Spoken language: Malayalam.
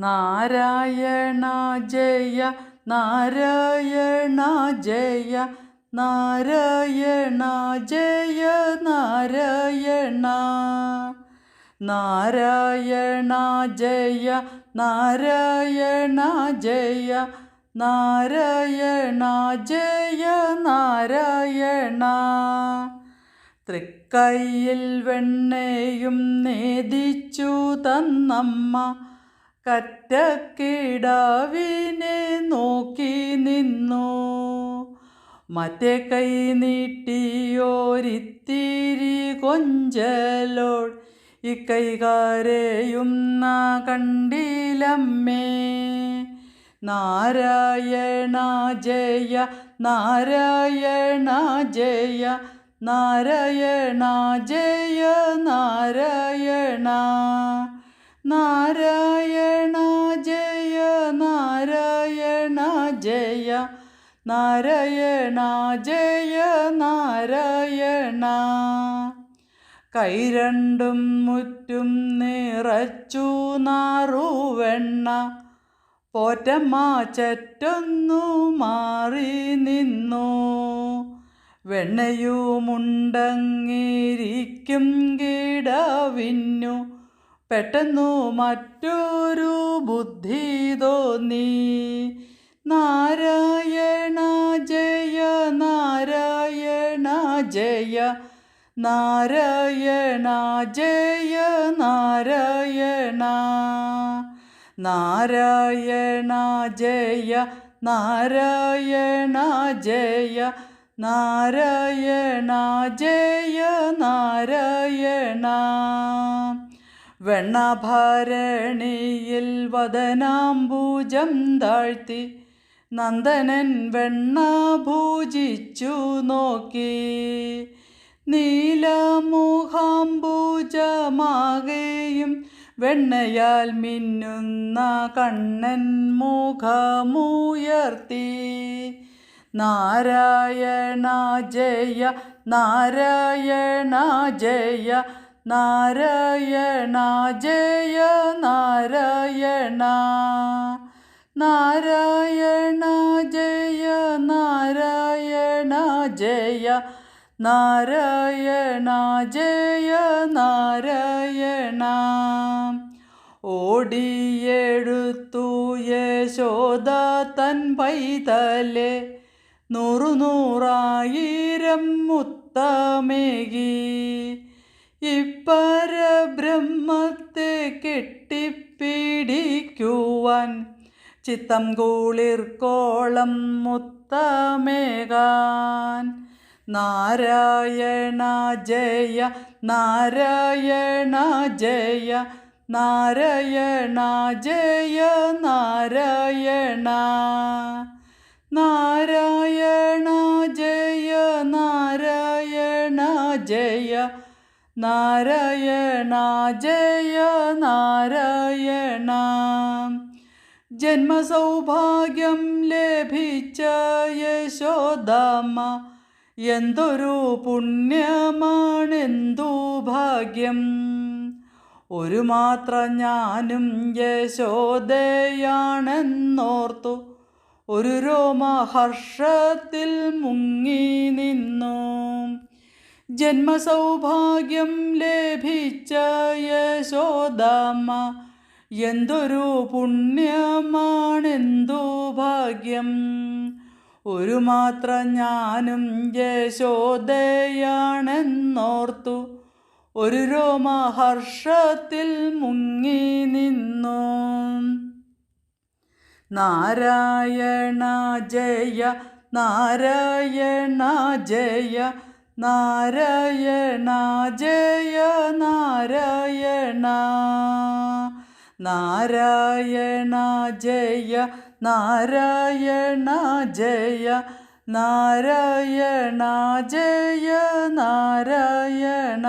നാരായണ ജയ നാരായണ ജയ നാരായണ ജയ നാരായണ. നാരായണ ജയ നാരായണ ജയ നാരായണ ജയ നാരായണ. തൃക്കൈയിൽ വെണ്ണയും നേദിച്ചു തന്നമ്മ കറ്റക്കിടാവിനെ നോക്കി നിന്നു. മറ്റേ കൈ നീട്ടിയോരിത്തിരി കൊഞ്ചലോൾ ഇക്കൈകാരെയുന്ന കണ്ടിലമ്മേ. നാരായണ ജയ നാരായണ ജയ നാരായണ ജയ നാരായണ. നാരായണ ജയ നാരായണ ജയ നാരായണ ജയ നാരായണ. കൈ രണ്ടും മുറ്റും നിറച്ചു നാറുവെണ്ണ പോറ്റമ്മ ചറ്റൊന്നു മാറി നിന്നു. വെണ്ണയുമുണ്ടങ്ങിരിക്കും കിടാവിന്നു പെട്ടെന്നു മറ്റൊരു ബുദ്ധി തോന്നി. നാരായണ ജയ നാരായണ ജയ നാരായണ ജയ നാരായണ. നാരായണ ജയ നാരായണ ജയ നാരായണ ജയ നാരായണ. വെണ്ണഭരണിയിൽ വദനാംബൂജം താഴ്ത്തി നന്ദനൻ വെണ്ണ ഭൂജിച്ചു നോക്കി. നീലമുഖാംബൂജമാകെയും വെണ്ണയാൽ മിന്നുന്ന കണ്ണൻ മുഖമുയർത്തി. നാരായണ ജയ നാരായണ ജയ നാരായണ ജയ നാരായണ. നാരായണ ജയ നാരായണ ജയ നാരായണ ജയ നാരായണ. ഓടിയെഴുത്തു യശോദ തൻ പൈതലെ നൂറു നൂറായിരം മുത്തമേകി. ഇപ്പരബ്രഹ്മത്തെ കെട്ടിപ്പിടിക്കുവാൻ ചിത്തം കൂളിർക്കോളം മുത്തമേകാൻ. നാരായണ ജയ നാരായണ ജയ നാരായണ ജയ നാരായണ. നാരായണ ജയ നാരായണ ജയ നാരായണ ജയ നാരായണ. ജന്മസൗഭാഗ്യം ലഭിച്ച യശോദമ്മ എന്തൊരു പുണ്യമാണെന്തു ഭാഗ്യം. ഒരു മാത്ര ഞാനും യശോദയാണെന്നോർത്തു ഒരു രോമഹർഷത്തിൽ മുങ്ങി നിന്നു. ജന്മസൗഭാഗ്യം ലഭിച്ച യശോദാമ്മ. എന്തൊരു പുണ്യമാണെന്തു ഭാഗ്യം. ഒരു മാത്ര ഞാനും യശോദയാണെന്നോർത്തു. ഒരു രോമഹർഷത്തിൽ മുങ്ങി നിന്നു. നാരായണ ജയ നാരായണ ജയ നാരായണ ജയ നാരായണ. നാരായണ ജയ നാരായണ ജയ നാരായണ ജയ നാരായണ.